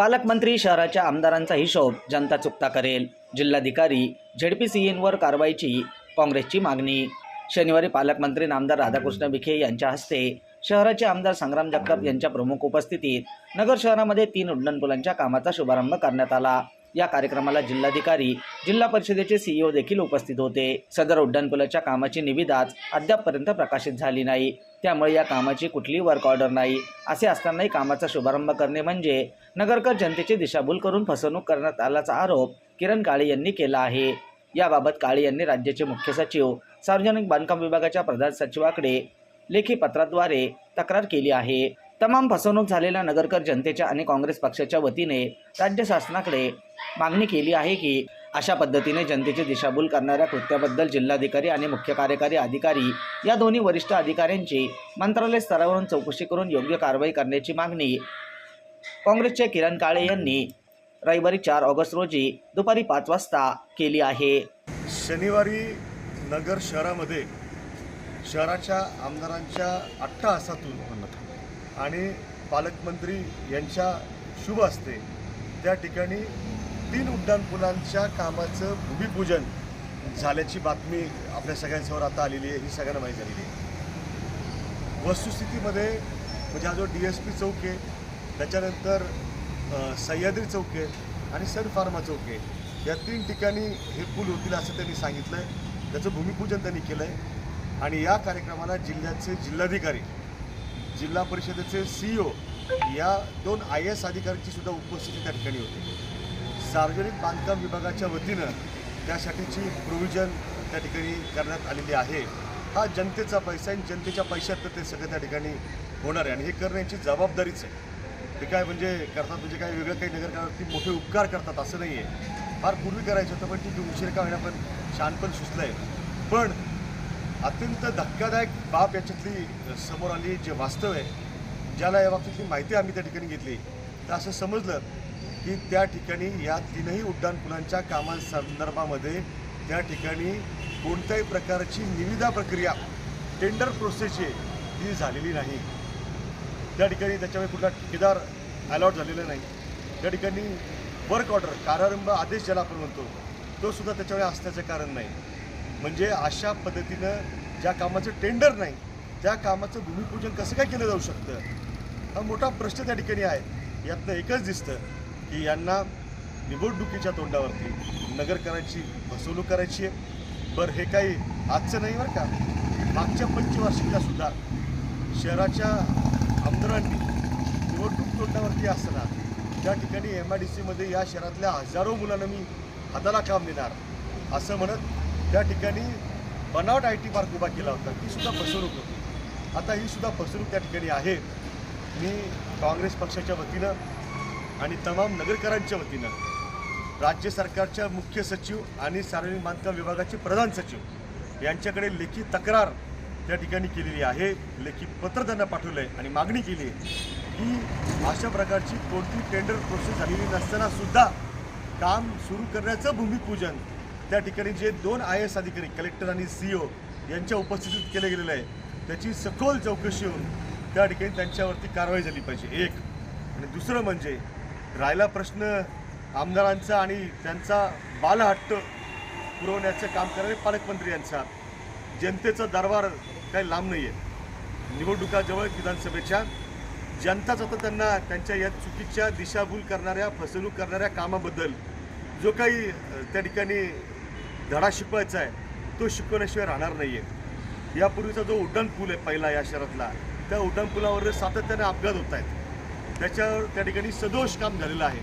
पालकमंत्री शहराच्या आमदारांचा हिशोब जनता चुकता करेल. जिल्हाधिकारी झेडपी सी कारवाईची काँग्रेसची मागणी. शनिवारी पालकमंत्री नामदार राधाकृष्ण विखे यांच्या हस्ते शहराचे आमदार संग्राम जगताप यांच्या प्रमुख उपस्थितीत नगर शहरामध्ये तीन उड्डाणपुलांच्या कामाचा शुभारंभ करण्यात आला. या कार्यक्रमाला जिल्हाधिकारी जिल्हा परिषदेचे सीईओ देखील उपस्थित होते. सदर उड्डाणपुलाच्या कामाची निविदाच अद्यापपर्यंत प्रकाशित झाली नाही. त्यामुळे या कामाची कुठलीही वर्क ऑर्डर नाही. असे असतानाही कामाचा शुभारंभ करणे म्हणजे नगरकर जनतेची दिशाभूल करून फसवणूक करण्यात आल्याचा आरोप किरण काळे यांनी केला आहे. याबाबत काळे यांनी राज्याचे मुख्य सचिव सार्वजनिक बांधकाम विभागाच्या प्रधान सचिवाकडे लेखी पत्राद्वारे तक्रार केली आहे. तमाम फसवणूक झालेल्या नगरकर जनतेच्या आणि काँग्रेस पक्षाच्या वतीने राज्य शासनाकडे मागणी केली आहे की अशा पद्धतीने जनतेची दिशाभूल करणाऱ्या कृत्याबद्दल जिल्हाधिकारी आणि मुख्य कार्यकारी अधिकारी या दोन्ही वरिष्ठ अधिकाऱ्यांची मंत्रालय स्तरावरून चौकशी करून योग्य कारवाई करण्याची मागणी काँग्रेसचे किरण काळे यांनी रविवारी चार ऑगस्ट रोजी दुपारी पाच वाजता केली आहे. शनिवारी नगर शहरामध्ये शहराच्या आमदारांच्या अट्टहासातून आणि पालकमंत्री यांच्या शुभ असते त्या ठिकाणी तीन उड्डाणपुलांच्या कामाचं भूमिपूजन झाल्याची बातमी आपल्या सगळ्यांसमोर आता आलेली आहे ही सगळ्यांना माहीत झालेली आहे. वस्तुस्थितीमध्ये म्हणजे हा जो डी एस पी चौक आहे त्याच्यानंतर सह्याद्री चौक आहे आणि सन फार्मा चौक आहे. या तीन ठिकाणी हे पूल होतील असं त्यांनी सांगितलं आहे त्याचं भूमिपूजन त्यांनी केलं आहे आणि या कार्यक्रमाला जिल्ह्याचे जिल्हाधिकारी जिल्हा परिषदेचे सी ओ या दोन आय एस अधिकाऱ्यांची सुद्धा उपस्थिती त्या ठिकाणी होती. सार्वजनिक बांधकाम विभागाच्या वतीनं त्यासाठीची प्रोव्हिजन त्या ठिकाणी करण्यात आलेली आहे. हा जनतेचा पैसा आहे जनतेच्या पैशात ते सगळं त्या ठिकाणी होणार आहे. आणि हे करण्याची जबाबदारीच आहे. ते काय म्हणजे करतात म्हणजे काय वेगळं काही नगरकारावरती मोठे उपकार करतात असं नाही आहे. फार पूर्वी करायचं होतं पण ठीक आहे उशीर का होईना पण शहाणपण सुचलं आहे. पण अत्यंत धक्कादायक बाब याच्यातली समोर आली जे वास्तव आहे ज्याला या बाबतीतली माहिती आम्ही त्या ठिकाणी घेतली. तर असं समजलं की त्या ठिकाणी या तीनही उड्डाणपुलांच्या कामांसंदर्भामध्ये त्या ठिकाणी कोणत्याही प्रकारची निविदा प्रक्रिया टेंडर प्रोसेस जी आहे ती झालेली नाही. त्या ठिकाणी त्याच्यामुळे कुठला ठेकेदार अलॉट झालेला नाही. त्या ठिकाणी वर्क ऑर्डर कारारंभ आदेश ज्याला आपण म्हणतो तो सुद्धा त्याच्यामुळे असण्याचं कारण नाही. म्हणजे अशा पद्धतीनं ज्या कामाचं टेंडर नाही त्या कामाचं भूमिपूजन कसं काय केलं जाऊ शकतं? हा मोठा प्रश्न त्या ठिकाणी आहे. यातनं एकच दिसतं. की यांना निवडणुकीच्या तोंडावरती नगर करायची फसवणूक करायची आहे. बरं हे काही आजचं नाही बरं का? मागच्या पंचवार्षिकला सुद्धा शहराच्या आमदारांनी निवडणूक तोंडावरती असताना त्या ठिकाणी एम आय डी सीमध्ये या शहरातल्या हजारो मुलांना मी हाताला काम देणार असं म्हणत त्या ठिकाणी बनावट आय टी पार्क उभा केला होता. ती सुद्धा फसवणूक होती. आता ही सुद्धा फसवणूक त्या ठिकाणी आहे. मी काँग्रेस पक्षाच्या वतीनं आणि तमाम नगरकरांच्या वतीनं राज्य सरकारच्या मुख्य सचिव आणि सार्वजनिक बांधकाम विभागाचे प्रधान सचिव यांच्याकडे लेखी तक्रार त्या ठिकाणी केलेली आहे. लेखी पत्र त्यांना पाठवलं आहे आणि मागणी केली आहे की अशा प्रकारची कोणती टेंडर प्रोसेस झालेली नसताना सुद्धा काम सुरू करण्याचं भूमिपूजन त्या ठिकाणी जे दोन आय एस अधिकारी कलेक्टर आणि सी ओ यांच्या उपस्थितीत केलं गेलेलं आहे त्याची सखोल चौकशी होऊन त्या ठिकाणी त्यांच्यावरती कारवाई झाली पाहिजे. एक. आणि दुसरं म्हणजे राहिला प्रश्न आमदारांचा आणि त्यांचा बालहट्ट पुरवण्याचं काम करणारे पालकमंत्री यांचा. जनतेचा दरबार काही लांब नाही आहे निवडणुकाजवळ विधानसभेच्या जनताच आता त्यांना त्यांच्या या चुकीच्या दिशाभूल करणाऱ्या फसवणूक करणाऱ्या कामाबद्दल जो काही त्या ठिकाणी धडा शिकवायचा आहे तो शिकवण्याशिवाय राहणार नाही आहे यापूर्वीचा जो उड्डाणपूल आहे पहिला या शहरातला त्या उड्डाणपुलावर सातत्याने अपघात होत आहेत. त्याच्यावर त्या ठिकाणी सदोष काम झालेलं आहे.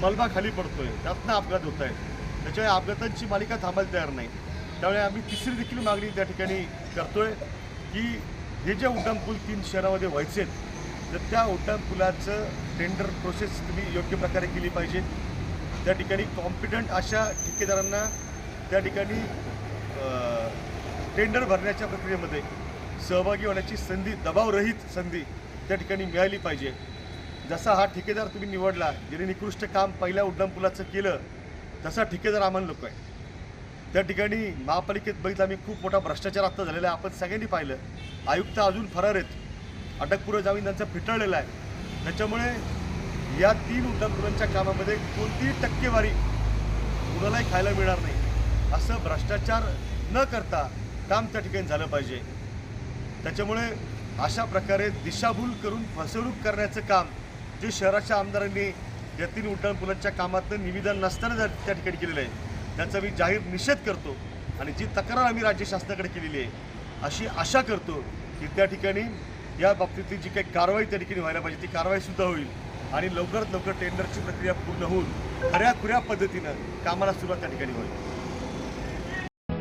मलबा खाली पडतोय. त्यातनं अपघात होत आहेत. त्याच्यामुळे अपघातांची मालिका थांबायला तयार नाही. त्यामुळे आम्ही तिसरी देखील मागणी त्या ठिकाणी करतोय की हे जे उड्डाणपूल तीन शहरामध्ये व्हायचे तर त्या उड्डाणपुलाचं टेंडर प्रोसेस तुम्ही योग्य प्रकारे केली पाहिजे. त्या ठिकाणी कॉम्पिटंट अशा ठेकेदारांना त्या ठिकाणी टेंडर भरण्याच्या प्रक्रियेमध्ये सहभागी होण्याची संधी दबावरहित संधी त्या ठिकाणी मिळाली पाहिजे. जसा हा ठेकेदार तुम्ही निवडला ज्याने निकृष्ट काम पहिल्या उड्डाणपुलाचं केलं तसा ठेकेदार आम्हाला लोक आहे त्या ठिकाणी महापालिकेत बघितलं आम्ही खूप मोठा भ्रष्टाचार आत्ता झालेला आहे. आपण सगळ्यांनी पाहिलं. आयुक्त अजून फरार आहेत. अटकपूर्व जामीन त्यांचा फिटळलेला आहे. त्याच्यामुळे या तीन उड्डाणपुलांच्या कामामध्ये कोणतीही टक्केवारी कुणालाही खायला मिळणार नाही. असं भ्रष्टाचार न करता काम त्या ठिकाणी झालं पाहिजे. त्याच्यामुळे अशा प्रकारे दिशाभूल करून फसवणूक करण्याचं काम जे शहराच्या आमदारांनी यतीन तीन उड्डाणपुलांच्या कामातलं निवेदन नसताना त्या त्या ठिकाणी केलेलं आहे. त्याचा मी जाहीर निषेध करतो आणि जी तक्रार आम्ही राज्य शासनाकडे केलेली आहे अशी आशा करतो की त्या ठिकाणी या बाबतीतली जी काही कारवाई त्या ठिकाणी व्हायला पाहिजे ती कारवाईसुद्धा होईल आणि लवकरात लवकर टेंडरची प्रक्रिया पूर्ण होऊन खऱ्या खुऱ्या पद्धतीनं कामाला सुरुवात त्या ठिकाणी होईल.